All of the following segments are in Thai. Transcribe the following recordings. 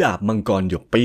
ดาบมังกรหยกปี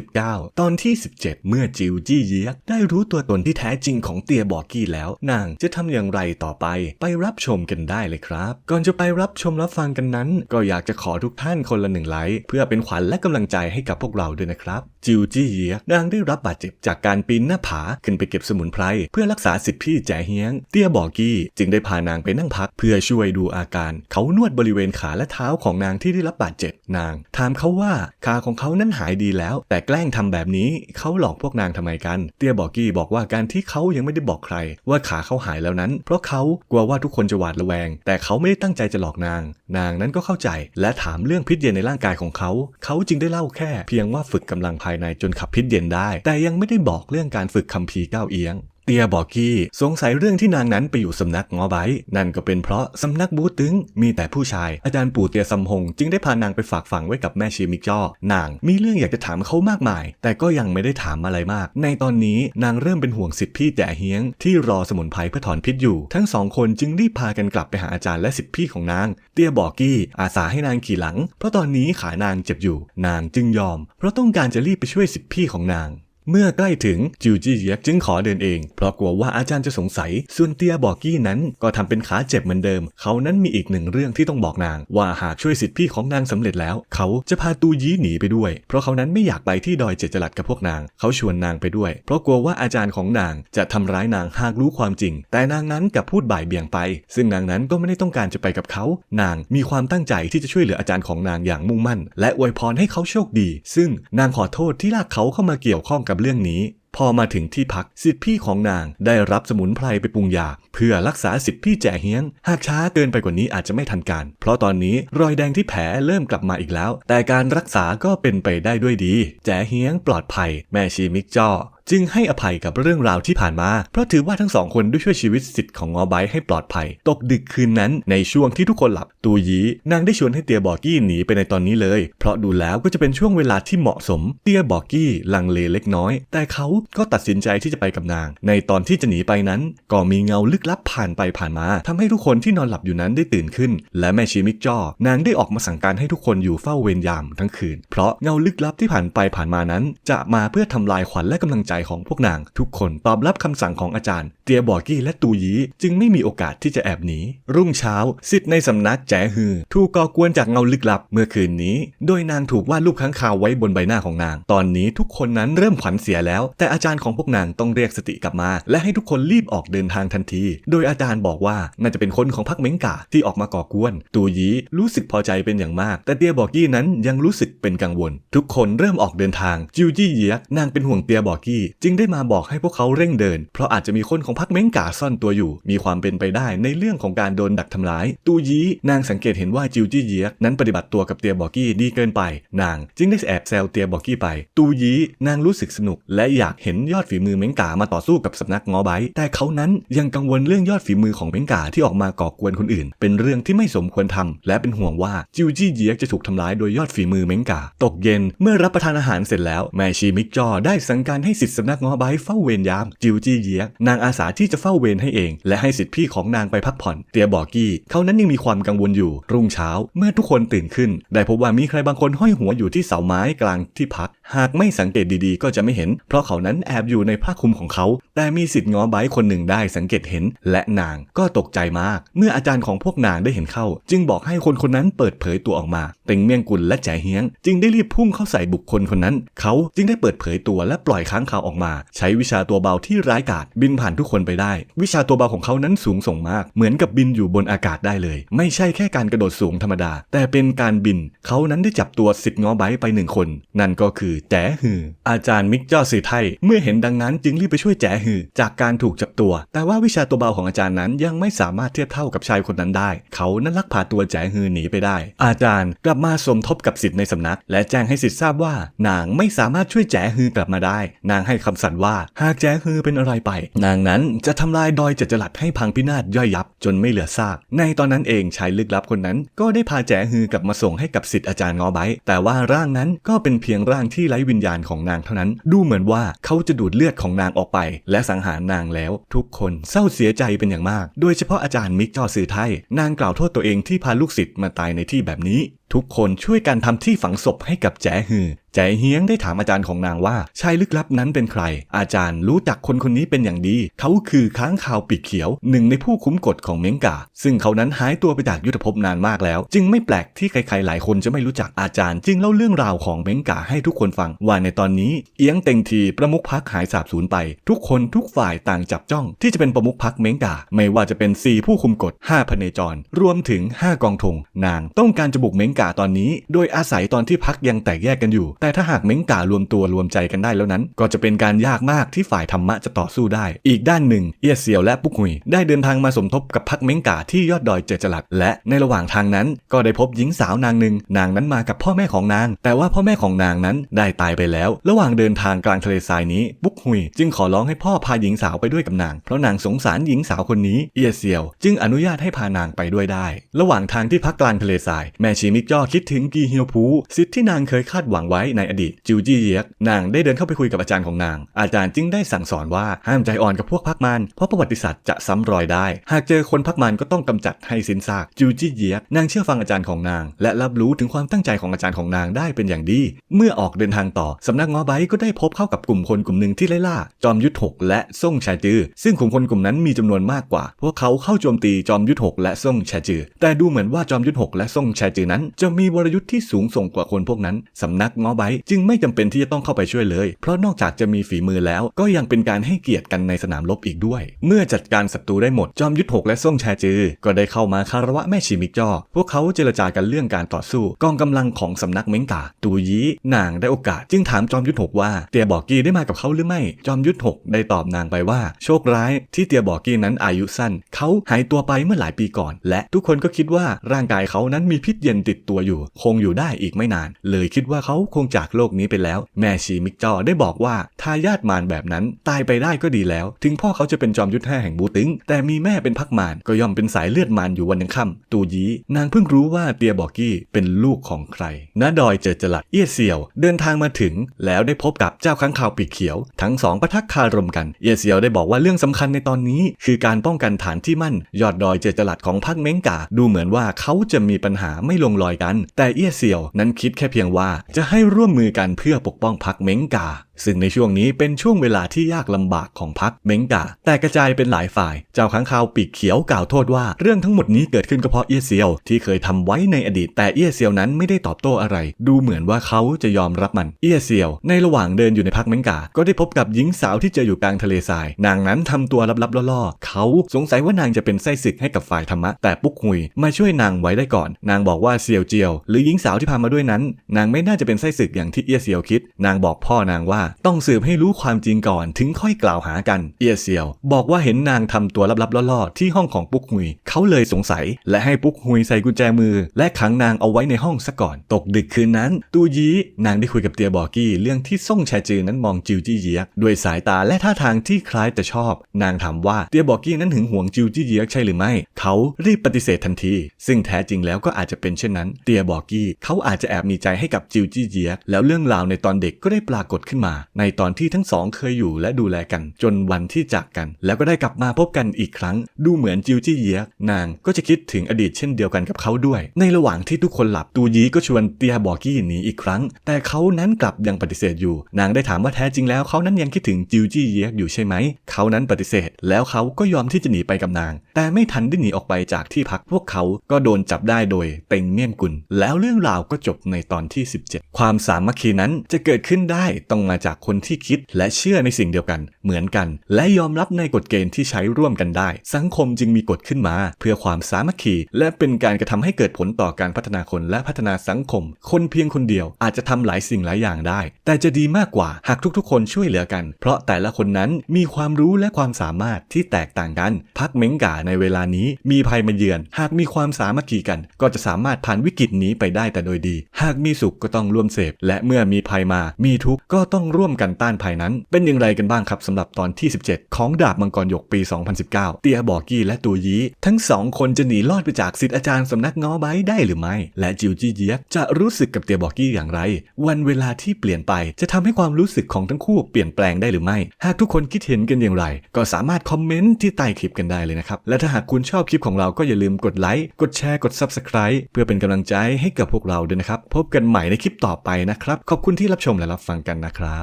2019 ตอนที่ 17 เมื่อจิวจี้เยียกได้รู้ตัวตนที่แท้จริงของเตียบอกกี้แล้ว นางจะทำอย่างไรต่อไป ไปรับชมกันได้เลยครับ ก่อนจะไปรับชมรับฟังกันนั้น ก็อยากจะขอทุกท่านคนละหนึ่งไลค์เพื่อเป็นขวัญและกำลังใจให้กับพวกเราด้วยนะครับ จิวจี้เยียกนางได้รับบาดเจ็บจากการปีนหน้าผาขึ้นไปเก็บสมุนไพรเพื่อรักษาสิทธิพี่แจเฮียง เตียบอกกี้จึงได้พานางไปนั่งพัก เพื่อช่วยดูอาการ เขานวดบริเวณขาและเท้าของนางที่ได้รับบาดเจ็บ นาง ถามเขาว่าขาของเขานั้นหายดีแล้ว แต่แกล้งทำแบบนี้เขาหลอกพวกนางทำไมกัน เตียบอกกี้บอกว่าการที่เขายังไม่ได้บอกใคร ว่าขาเขาหายแล้วนั้น เพราะเขากลัวว่าทุกคนจะหวาดระแวง แต่เขาไม่ได้ตั้งใจจะหลอกนาง นางนั้นก็เข้าใจ และถามเรื่องพิษเย็นในร่างกายของเขา เขาจึงได้เล่าแค่ เพียงว่าฝึกกำลังภายในจนขับพิษเย็นได้ แต่ยังไม่ได้บอกเรื่องการฝึกคัมภีร์ก้าวเอียง เตียบอกกี้สงสัยเรื่องที่นางนั้นไปอยู่สำนักงอไบนั่นก็เป็นเพราะสำนักบูตึงมีแต่ผู้ชาย อาจารย์ปู่เตียซัมฮงจึงได้พานางไปฝากฝังไว้กับแม่ชีมิกจ้อนางมีเรื่องอยากจะถามเขามากมาย แต่ก็ยังไม่ได้ถามอะไรมาก ในตอนนี้นางเริ่มเป็นห่วงสิทธิพี่แจ๋เฮียงที่รอสมุนไพรเพื่อถอนพิษอยู่ ทั้งสองคนจึงรีบพากันกลับไปหาอาจารย์และสิทธิพี่ของนาง เตียบอกกี้อาสาให้นางขี่หลัง เพราะตอนนี้ขานางเจ็บอยู่ นางจึงยอม เพราะต้องการจะรีบไปช่วยสิทธิพี่ของนาง เมื่อใกล้ถึงจิวจี้เยียกจึงขอเดินเอง เพราะกลัวว่าอาจารย์จะสงสัยส่วนเตียบอกกี้นั้นก็ทำเป็นขาเจ็บเหมือนเดิม เขานั้นมีอีกหนึ่งเรื่องที่ต้องบอกนาง ว่าหากช่วยสิทธิพี่ของนางสำเร็จแล้ว เขาจะพาตูยี้หนีไปด้วย เพราะเขานั้นไม่อยากไปที่ดอยเจจรัสกับพวกนาง เขาชวนนางไปด้วย เพราะกลัวว่าอาจารย์ของนางจะทำร้ายนางหากรู้ความจริง แต่นางนั้นกับพูดบ่ายเบี่ยงไป ซึ่งนางนั้นก็ไม่ได้ต้องการจะไปกับเขา นางมีความตั้งใจที่จะช่วยเหลืออาจารย์ของนางอย่างมุ่งมั่น และอวยพรให้เขาโชคดี ซึ่งนางขอโทษที่ลากเขาเข้ามาเกี่ยวข้องกับเรื่องนี้ พอมาถึงที่พักสิทธิพี่ของนางได้รับสมุนไพรไปปรุงยาเพื่อรักษาสิทธิพี่แจ่เฮียง หากช้าเกินไปกว่านี้อาจจะไม่ทันการ เพราะตอนนี้รอยแดงที่แผลเริ่มกลับมาอีกแล้ว แต่การรักษาก็เป็นไปได้ด้วยดี แจ่เฮียงปลอดภัย แม่ชีมิกจ้อ จึงให้อภัยกับเรื่องราวที่ผ่านมา เพราะถือว่าทั้งสองคนได้ช่วยชีวิตสิทธิ์ของงอไบให้ปลอดภัย ตกดึกคืนนั้นในช่วงที่ทุกคนหลับ ตูยีนางได้ชวนให้เตียบอกกี้หนีไปในตอนนี้เลย เพราะดูแล้วก็จะเป็นช่วงเวลาที่เหมาะสม เตียบอกกี้ลังเลเล็กน้อย แต่เขาก็ตัดสินใจที่จะไปกับนาง ในตอนที่จะหนีไปนั้น ก็มีเงาลึกลับผ่านไปผ่านมาทำให้ทุกคนที่นอนหลับอยู่นั้นได้ตื่นขึ้น และแม่ชีมิกจ้อนางได้ออกมาสั่งการให้ทุกคนอยู่เฝ้าเวรยามทั้งคืน เพราะเงาลึกลับที่ผ่านไปผ่านมานั้น จะมาเพื่อทำลายขวัญและกำลังใจของพวกนาง ทุกคนตอบรับคำสั่งของอาจารย์ เตียบอกกี้และตูยีจึงไม่มีโอกาสที่จะแอบหนี รุ่งเช้าสิทธิ์ในสำนักแจฮือ ถูกก่อกวนจากเงาลึกลับเมื่อคืนนี้ โดยนางถูกวาดรูปค้างคาวไว้บนใบหน้าของนาง ตอนนี้ทุกคนนั้นเริ่มขวัญเสียแล้ว แต่อาจารย์ของพวกนางต้องเรียกสติกลับมา และให้ทุกคนรีบออกเดินทางทันที โดยอาจารย์บอกว่าน่าจะเป็นคนของพรรคเม้งกาที่ออกมาก่อกวน ตูยีรู้สึกพอใจเป็นอย่างมาก แต่เตียบอกกี้นั้นยังรู้สึกเป็นกังวล ทุกคนเริ่มออกเดินทางจิวจี้เยียกนางเป็นห่วงเตียบอกกี้จึงได้มาบอกให้พวกเขาเร่งเดิน เพราะอาจจะมีคนของพรรคเม้งกาซ่อนตัวอยู่ มีความเป็นไปได้ในเรื่องของการโดนดักทำร้าย ตูยีนางสังเกตเห็นว่าจิวจี้เยียกนั้นปฏิบัติตัวกับเตียบอกกี้ดีเกินไป นางจึงได้แอบแซวเตียบอกกี้ไป ตูยีนางรู้สึกสนุก และอยากเห็นยอดฝีมือเม้งกามาต่อสู้กับสำนักงอไบแต่เขานั้นยังกังวลเรื่องยอดฝีมือของเม้งกาที่ออกมาก่อกวนคนอื่น เป็นเรื่องที่ไม่สมควรทำและเป็นห่วงว่าจิวจี้เยียกจะถูกทำร้ายโดยยอดฝีมือเม้งกา ตกเย็นเมื่อรับประทานอาหารเสร็จแล้วแม่ชีมิกจอได้สั่งการให้สิสำนักงอไบเฝ้าเวรยาม จิวจี้เยียนางอาสาที่จะเฝ้าเวรให้เอง และให้สิทธิพี่ของนางไปพักผ่อน เตียบอกกี้ เขานั้นยังมีความกังวลอยู่ รุ่งเช้า เมื่อทุกคนตื่นขึ้น ได้พบว่ามีใครบางคนห้อยหัวอยู่ที่เสาไม้กลางที่พัก หากไม่สังเกตดีๆ ก็จะไม่เห็น เพราะเขานั้นแอบอยู่ในผ้าคลุมของเขา แต่มีสิทธิ์งอไบคนหนึ่งได้สังเกตเห็น และนางก็ตกใจมาก เมื่ออาจารย์ของพวกนางได้เห็นเข้า จึงบอกให้คนคนนั้นเปิดเผยตัวออกมาเต็งเมียงกุลและแจเฮียง จึงได้รีบพุ่งเข้าใส่บุคคลคนนั้น เขาจึงได้เปิดเผยตัวและปล่อยค้างคาออกมา ใช้วิชาตัวเบาที่ร้ายกาจบินผ่านทุกคนไปได้ วิชาตัวเบาของเขานั้นสูงส่งมาก เหมือนกับบินอยู่บนอากาศได้เลย ไม่ใช่แค่การกระโดดสูงธรรมดา แต่เป็นการบิน เขานั้นได้จับตัวสิทธิ์งอไบไปหนึ่งคน นั่นก็คือแจ๋ฮือ อาจารย์มิกจ้าสื่อไทยเมื่อเห็นดังนั้นจึงรีบไปช่วยแจ๋ฮือ จากการถูกจับตัว แต่ว่าวิชาตัวเบาของอาจารย์นั้นยังไม่สามารถเทียบเท่ากับชายคนนั้นได้ เขานั้นลักพาตัวแจ๋ฮือหนีไปได้ อาจารย์กลับมาสมทบกับสิทธิ์ในสำนัก และแจ้งให้สิทธิ์ทราบว่านางไม่สามารถช่วยแจ๋ฮือกลับมาได้ นางให้คำสั่งว่า หากแจ๋ฮือเป็นอะไรไป นางนั้นจะทำลายดอยจัดจลัดให้พังพินาศย่อยยับ จนไม่เหลือซาก ในตอนนั้นเองชายลึกลับคนนั้น ก็ได้พาแจ๋ฮือกลับมาส่งให้กับสิทธิ์อาจารย์งอไบแต่ว่าร่างนั้นก็เป็นเพียงร่างที่ไร้วิญญาณของนางเท่านั้น ดูเหมือนว่าเขาจะดูดเลือดของนางออกไป และสังหารนางแล้ว ทุกคนเศร้าเสียใจเป็นอย่างมาก โดยเฉพาะอาจารย์มิกจอสื่อไทยนางกล่าวโทษตัวเองที่พาลูกศิษย์มาตายในที่แบบนี้ ทุกคนช่วยกันทำที่ฝังศพให้กับแจ๋ฮือ แจ๋เฮียงได้ถามอาจารย์ของนางว่าชายลึกลับนั้นเป็นใคร อาจารย์รู้จักคนคนนี้เป็นอย่างดี เขาคือค้างคาวปีกเขียวหนึ่งในผู้คุ้มกฎของเม้งกา ซึ่งเขานั้นหายตัวไปจากยุทธภพนานมากแล้ว จึงไม่แปลกที่ใครๆหลายคนจะไม่รู้จักอาจารย์ จึงเล่าเรื่องราวของเม้งกาให้ทุกคนฟังว่าในตอนนี้เอียงเต็งทีประมุขพักหายสาบสูญไป ทุกคนทุกฝ่ายต่างจับจ้อง ที่จะเป็นประมุขพักเม้งกา ไม่ว่าจะเป็น4ผู้คุมกฎ5พเนจร รวมถึง 5 กองธงนางต้องการจะบุกเม้งกาตอนนี้ โดยอาศัยตอนที่พักยังแตกแยกกันอยู่ แต่ถ้าหากเม้งการวมตัวรวมใจกันได้แล้วนั้น ก็จะเป็นการยากมากที่ฝ่ายธรรมะจะต่อสู้ได้ อีกด้านหนึ่งเอียเซียวและปุกหุย ได้เดินทางมาสมทบกับพักเม้งกาที่ยอดดอยเจจลัดและในระหว่างทางนั้น ก็ได้พบหญิงสาวนางหนึ่งนางนั้นมากับพ่อแม่ของนาง แต่ว่าพ่อแม่ของนางนั้นได้ตายไปแล้ว ระหว่างเดินทางกลางทะเลทรายนี้ปุกหุย จึงขอร้องให้พ่อพาหญิงสาวไปด้วยกับนาง เพราะนางสงสารหญิงสาวคนนี้เอียเซียว จึงอนุญาตให้พานางไปด้วยได้ ระหว่างทางที่พักกลางทะเลทรายแม่ชีมิกจ้อคิดถึงกีเฮียวพูสิทธิ์ที่นางเคยคาดหวังไว้ในอดีตจิวจี้เยียกนางได้เดินเข้าไปคุยกับอาจารย์ของนาง อาจารย์จึงได้สั่งสอนว่าห้ามใจอ่อนกับพวกพักมันเพราะประวัติศาสตร์จะซ้ำรอยได้ หากเจอคนพักมันก็ต้องกำจัดให้สิ้นซากจิวจี้เยียกนางเชื่อฟังอาจารย์ของนาง และรับรู้ถึงความตั้งใจของอาจารย์ของนางได้เป็นอย่างดี เมื่อออกเดินทางต่อสำนักงอไบก็ได้พบเข้ากับกลุ่มคนกลุ่มหนึ่งที่ไล่ล่า จอมยุทธหกและซ่งแชจือ ซึ่งกลุ่มคนกลุ่มนั้นมีจำนวนมากกว่า พวกเขาเข้าโจมตีจอมยุทธหกและซ่งแชจือ แต่ดูเหมือนว่าจอมยุทธหกและซ่งแชจือนั้นจะมีวรยุทธ์ที่สูงส่งกว่าคนพวกนั้น สำนักงอไบจึงไม่จำเป็นที่จะต้องเข้าไปช่วยเลย เพราะนอกจากจะมีฝีมือแล้ว ก็ยังเป็นการให้เกียรติกันในสนามรบอีกด้วย เมื่อจัดการศัตรูได้หมด จอมยุทธหกและซ่งแชจือ ก็ได้เข้ามาคารวะแม่ชีมิกจ้อพวกเขาเจรจากันเรื่องการต่อสู้ กองกำลังของสำนักเม้งกาตูยีนางได้โอกาส จึงถามจอมยุทธหกว่าเตียบอกกี้ได้มากับเขาหรือไม่ จอมยุทธหกได้ตอบนางไปว่า โชคร้ายที่เตียบอกกี้นั้นอายุสั้น เขาหายตัวไปเมื่อหลายปีก่อน และทุกคนก็คิดว่าร่างกายเขานั้นมีพิษเย็นติดตัวอยู่ คงอยู่ได้อีกไม่นาน เลยคิดว่าเขาคงจากโลกนี้ไปแล้ว แม่ชีมิกจอได้บอกว่าทายาทมารแบบนั้น ตายไปได้ก็ดีแล้ว ถึงพ่อเขาจะเป็นจอมยุทธแห่งบูติงแต่มีแม่เป็นพักมารก็ย่อมเป็นสายเลือดมารอยู่วันยังค่ำตูยีนางเพิ่งรู้ว่าเตียบอกกี้เป็นลูกของใครณดอยเจอจลัดเอี้ยเซียว เดินทางมาถึง แล้วได้พบกับเจ้าค้างคาวปีกเขียว ทั้งสองปะทักคารมกันเอี้ยเซียวได้บอกว่าเรื่องสำคัญในตอนนี้ คือการป้องกันฐานที่มั่น ยอดดอยเจอจลัดของพักเม้งกาดูเหมือนว่าเขาจะมีปัญหาไม่ลงรอยกัน แต่เอี้ยเซียวนั้นคิดแค่เพียงว่าจะให้ร่วมมือกันเพื่อปกป้องพักเม้งกา ซึ่งในช่วงนี้เป็นช่วงเวลาที่ยากลำบากของพักเม้งกา แต่กระจายเป็นหลายฝ่าย เจ้าค้างคาวปีกเขียวกล่าวโทษว่าเรื่องทั้งหมดนี้เกิดขึ้นก็เพราะเอี้ยเซียวที่เคยทำไว้ในอดีต แต่เอี้ยเซียวนั้นไม่ได้ตอบโต้อะไร ดูเหมือนว่าเขาจะยอมรับมัน เอี้ยเซียว ในระหว่างเดินอยู่ในพักเม้งกา ก็ได้พบกับหญิงสาวที่เจออยู่กลางทะเลทราย นางนั้นทำตัวลับๆล่อๆ เขาสงสัยว่านางจะเป็นไส้ศึกให้กับฝ่ายธรรมะ แต่ปุ๊กหุยมาช่วยนางไว้ได้ก่อน นางบอกว่าเซียวเจียว หรือหญิงสาวที่พามาด้วยนั้น นางไม่น่าจะเป็นไส้ศึกอย่างที่เอี้ยเซียวคิด นางบอกพ่อนางว่าต้องสืบให้รู้ความจริงก่อนถึงค่อยกล่าวหากัน เอี้ยเซียว บอกว่าเห็นนางทำตัวลับๆล่อๆที่ห้องของปุ๊กหุย เขาเลยสงสัย และให้ปุ๊กหุยใส่กุญแจมือ และขังนางเอาไว้ในห้องซะก่อน ตกดึกคืนนั้น ตูยีนางได้คุยกับเตียบอกกี้เรื่องที่ซ่งแชจือนั้นมองจิวจี้เยียกด้วยสายตาและท่าทางที่คล้ายแต่ชอบ นางถามว่าเตียบอกกี้นั้นหึงหวงจิวจี้เยียกใช่หรือไม่ เขารีบปฏิเสธทันที ซึ่งแท้จริงแล้วก็อาจจะเป็นเช่นนั้นเตียบอกกี้เขาอาจจะแอบมีใจให้กับจิวจี้เยียกแล้วเรื่องราวในตอนเด็กก็ได้ปรากฏขึ้นมา ในตอนที่ทั้งสองเคยอยู่และดูแลกัน จนวันที่จากกัน แล้วก็ได้กลับมาพบกันอีกครั้ง ดูเหมือนจิวจี้เยียกนางก็จะคิดถึงอดีตเช่นเดียวกันกับเขาด้วย ในระหว่างที่ทุกคนหลับตูยีก็ชวนเตียบอกกี้หนีอีกครั้ง แต่เขานั้นกลับยังปฏิเสธอยู่ นางได้ถามว่าแท้จริงแล้วเขานั้นยังคิดถึงจิวจี้เยียกอยู่ใช่ไหม เขานั้นปฏิเสธ แล้วเขาก็ยอมที่จะหนีไปกับนาง แต่ไม่ทันได้หนีออกไปจากที่พักพวกเขาก็โดนจับได้โดยเต็งเมี่ยงกุล แล้วเรื่องราวก็จบในตอนที่ 17 ความสามัคคีนั้นจะเกิดขึ้นได้ต้องมาจากคนที่คิดและเชื่อในสิ่งเดียวกัน เหมือนกัน และยอมรับในกฎเกณฑ์ที่ใช้ร่วมกันได้ สังคมจึงมีกฎขึ้นมา เพื่อความสามัคคี และเป็นการกระทำให้เกิดผลต่อการพัฒนาคนและพัฒนาสังคม คนเพียงคนเดียวอาจจะทำหลายสิ่งหลายอย่างได้ แต่จะดีมากกว่าหากทุกๆ คนช่วยเหลือกัน เพราะแต่ละคนนั้นมีความรู้และความสามารถที่แตกต่างกัน พักเม้งกาในเวลานี้มีภัยมาเยือน หากมีความสามัคคีกัน ก็จะสามารถผ่านวิกฤตนี้ไปได้แต่โดยดี หากมีสุขก็ต้องร่วมเสพ และเมื่อมีภัยมา มีทุกข์ก็ต้องร่วมกันต้านภัยนั้น เป็นอย่างไรกันบ้างครับสำหรับตอนที่ 17 ของดาบมังกรหยกปี 2019 เตียบอกกี้และตัวยี้ทั้งสองคนจะหนีรอดไปจากสิทธิอาจารย์สำนักง้อไบได้หรือไม่ และจิวจี้เยียกจะรู้สึกกับเตียบอกกี้อย่างไร วันเวลาที่เปลี่ยนไปจะทำให้ความรู้สึกของทั้งคู่เปลี่ยนแปลงได้หรือไม่ หากทุกคนคิดเห็นกันอย่างไร ก็สามารถคอมเมนต์ที่ใต้คลิปกันได้เลยนะครับ และถ้าหากคุณชอบคลิปของเราก็อย่าลืมกดไลค์ กดแชร์ กด Subscribe เพื่อเป็นกำลังใจให้กับพวกเราด้วยนะครับ พบกันใหม่ในคลิปต่อไปนะครับ ขอบคุณที่รับชมและรับฟังกันนะครับ